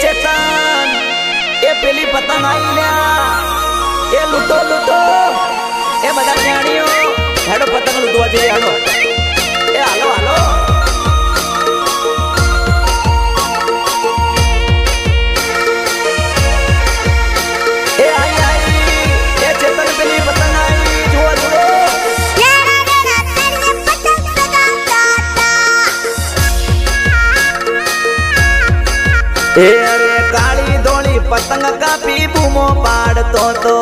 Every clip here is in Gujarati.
ચેતન, એ પેલી પતંગ આવી એ લૂંટો લૂંટો. એ બધા જાણ્યો હેડો પતંગ લૂંટવા જઈએ, હેડો. એ અરે કાળી ધોળી પતંગ કાપી બૂમો પાડતો તો.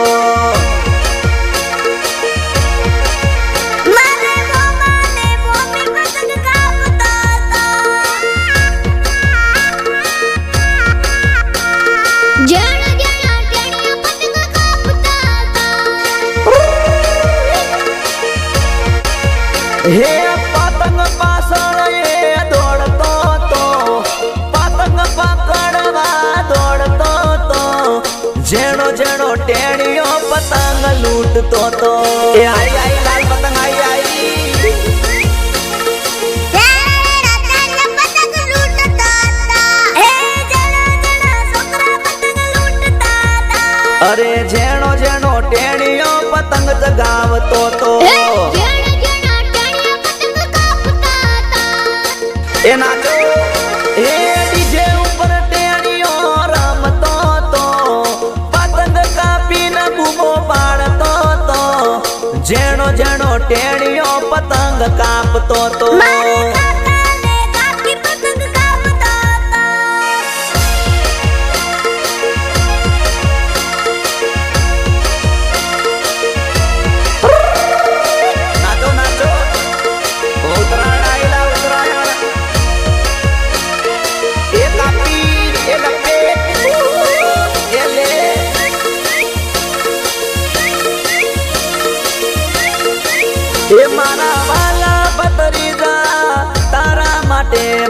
જણ લૂંટતો તો. એ આઈ આઈ લાલ પતંગ આઈ આઈ. અરે જેણો જેણો ટેણીઓ પતંગ ચગાવતો તો. એ ટેણીઓ પતંગ કાપતો તો.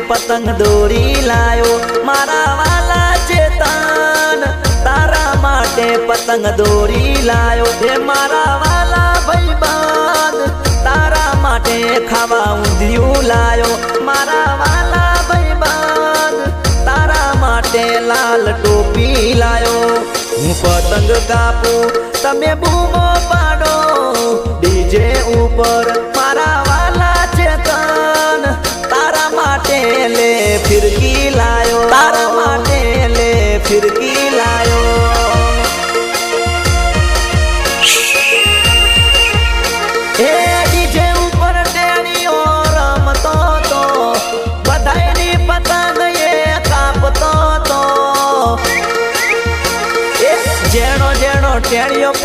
પતંગ દોરી લાયો. મારા વાલા ચેતન, તારા માટે પતંગ દોરી લાયો. હે મારા વાલા ભાઈબાન તારા માટે ખાવા ઊંધિયું લાયો. મારા વાલા ભાઈબાન તારા માટે લાલ ટોપી લાયો. હું પતંગ કાપું, તમે બૂમો પાડો. ડીજે ઉપર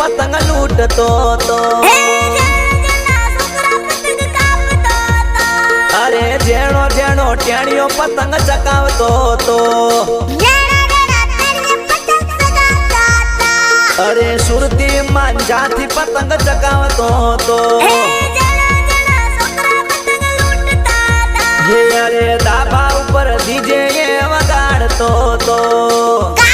ટેણીઓ પતંગ લૂંટતો તો અરે જેણો જેણો ટેણીઓ પતંગ ચકાવતો તો અરે સુરતી માંજાથી પતંગ ચકાવતો તો હે અરે દાબા ઉપર ડીજે એ વગાડતો તો પતંગ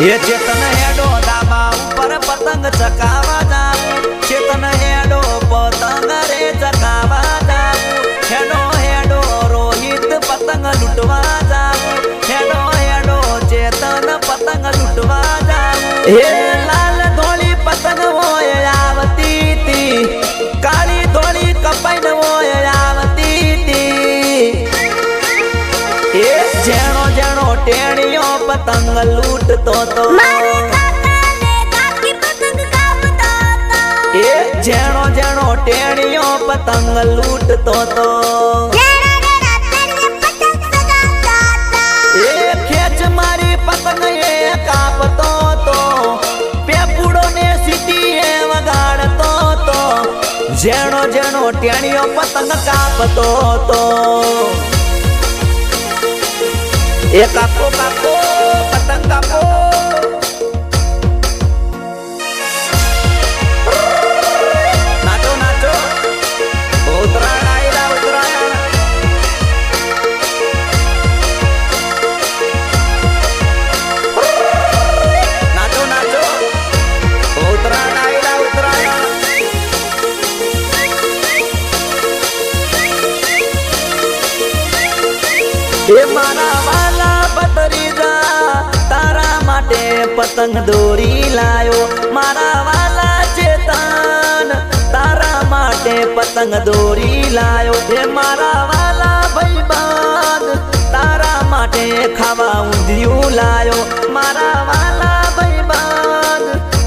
એ ચેતન હેડો ડાબા ઉપર પતંગ ચકાવા જાવું. ચેતન હેડો પતંગ રે ચકાવા જાવું. હેડો હેડો રોહિત પતંગ લૂંટવા જાવું. હેડો હેડો ચેતન પતંગ લૂંટવા જાવું. પતંગ લૂંટતો તો. એ જેણો જેણો ટેણીઓ પતંગ લૂંટતો તો. એ ખેંચ મારી પતંગ એ કાપતો તો. પેપુડો ને સીટી એ વગાડતો તો. જેણો જેણો ટેણીઓ પતંગ કાપતો તો. એ કાપો કાપો પતંગ પતંગ દોરી લાયો. મારા વાલા ચેતન, તારા માટે પતંગ દોરી લાયો. હે મારા વાલા ભાઈબાન તારા માટે ખાવા ઊંધિયું લાયો. મારા વાલા ભાઈબાન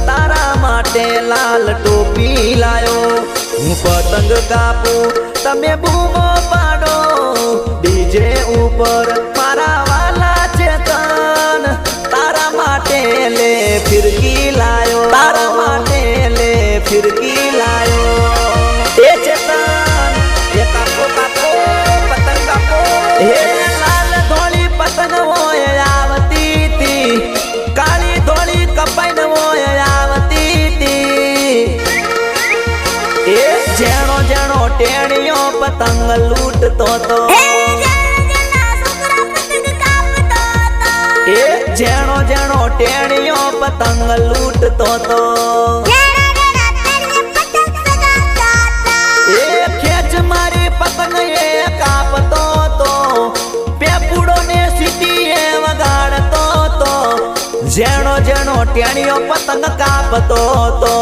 તારા માટે લાલ ટોપી લાયો. હું પતંગ કાપું, તમે બૂમો પાડો. લાલ ધોળી પતંગ હોય આવતી તી. કાળી ધોળી કપાઈને હોય આવતી તી. એ જેણો જેણો ટેણીઓ પતંગ લૂટતો તો. એ જેણો જેણો ટેણીઓ પતંગ લૂટતો તો. ટેણીઓ પતંગ કાપતો તો